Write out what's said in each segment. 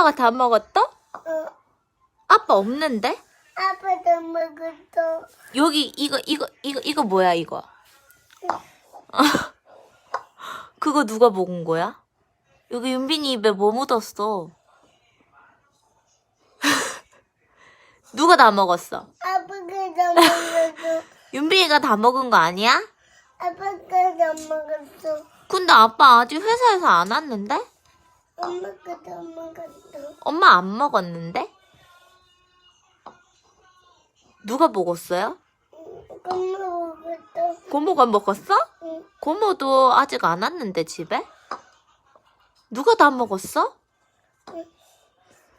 아빠가 다 먹었어? 어, 아빠 없는데? 아빠도 먹었어. 여기 이거 이거 이거 이거 뭐야 이거? 그거 누가 먹은 거야? 여기 윤빈이 입에 뭐 묻었어? 누가 다 먹었어? 아빠가 다 먹었어. 윤빈이가 다 먹은 거 아니야? 아빠가 다 먹었어. 근데 아빠 아직 회사에서 안 왔는데? 엄마가 다 먹었어. 엄마 안 먹었는데? 누가 먹었어요? 엄마 먹었어. 고모가 먹었어? 응. 고모도 아직 안 왔는데 집에? 누가 다 먹었어?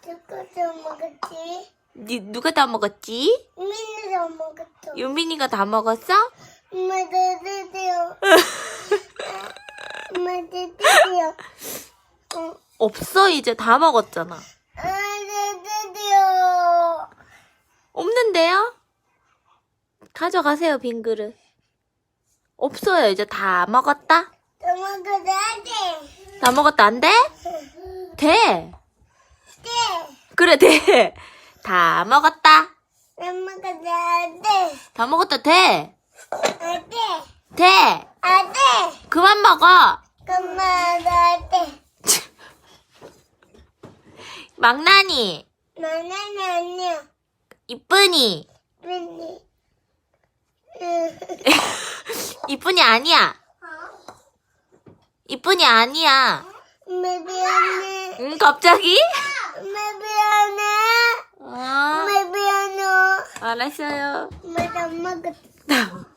누가 다 먹었지? 니, 누가 다 먹었지? 민이 다 먹었어. 윤빈이가 다 먹었어? 엄마 드디어. 엄마. 응. 없어 이제 다 먹었잖아. 아, 드디어. 없는데요? 가져가세요 빈 그릇. 없어요 이제 다 먹었다. 다 먹어야 돼. 다 먹었다 안 돼? 돼. 돼. 그래 돼. 다 먹었다. 다 먹어야 돼. 다 먹었다 돼. 안 돼. 돼. 안 돼. 그만 먹어. 그만해야 돼. 망나니. 나는 아니야. 이쁜이. 응. 이쁜이 아니야. 이쁜이 아니야. 엄마 미안해. 응 갑자기? 엄마 미안해. 아. 알았어요. 엄마 다 먹었어.